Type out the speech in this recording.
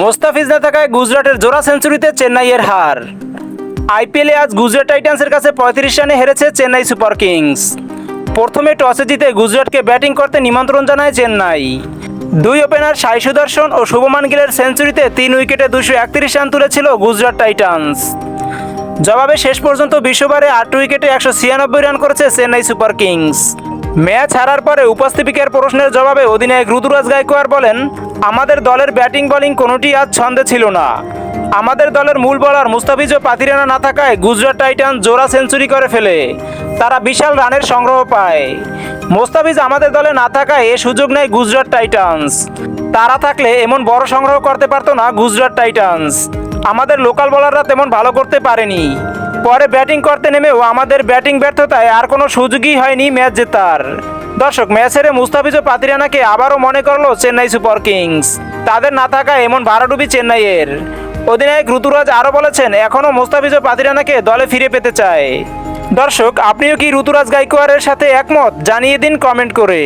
মোস্তাফিজ না থাকায় গুজরাটের জোড়া সেঞ্চুরিতে চেন্নাইয়ের হার। আইপিএলে আজ গুজরাট টাইটান্সের কাছে পঁয়ত্রিশ রানে হেরেছে চেন্নাই সুপার কিংস। প্রথমে টসে জিতে গুজরাটকে ব্যাটিং করতে নিমন্ত্রণ জানায় চেন্নাই। দুই ওপেনার সাই সুদর্শন ও শুভমান গিলের সেঞ্চুরিতে তিন উইকেটে দুশো একত্রিশ রান তুলেছিল গুজরাট টাইটান্স। জবাবে শেষ পর্যন্ত বিশ্ববারে আট উইকেটে একশো ছিয়ানব্বই রান করেছে চেন্নাই সুপার কিংস। ম্যাচ হারার পরে উপস্থাপিকের প্রশ্নের জবাবে অধিনায়ক ঋতুরাজ গায়কোয়াড় বলেন, আমাদের দলের ব্যাটিং বোলিং কোনোটি আজ ছন্দে ছিল না। আমাদের দলের মূল বলার মুস্তাফিজ ও পাতিরানা না থাকায় গুজরাট টাইটান জোড়া সেঞ্চুরি করে ফেলে। তারা বিশাল রানের সংগ্রহ পায়। মোস্তাফিজ আমাদের দলে না থাকায় এ সুযোগ নেয় গুজরাট টাইটান্স। তারা থাকলে এমন বড় সংগ্রহ করতে পারতো না গুজরাট টাইটান্স। আমাদের লোকাল বোলাররা তেমন ভালো করতে পারেনি। পরে ব্যাটিং করতে নেমেও আমাদের ব্যাটিং ব্যর্থতায় আর কোনো সুযোগই হয়নি ম্যাচ জেতার। দর্শক, ম্যাচ হেরে মুস্তাফিজ ও পাতিরানাকে আবারও মনে করল চেন্নাই সুপার কিংস। তাদের না থাকায় এমন ভাড়াডুবি চেন্নাইয়ের। অধিনায়ক ঋতুরাজ আরও বলেছেন, এখনও মুস্তাফিজ ও পাতিরানাকে দলে ফিরে পেতে চায়। দর্শক, আপনিও কি ঋতুরাজ গাইকোয়ারের সাথে একমত? জানিয়ে দিন কমেন্ট করে।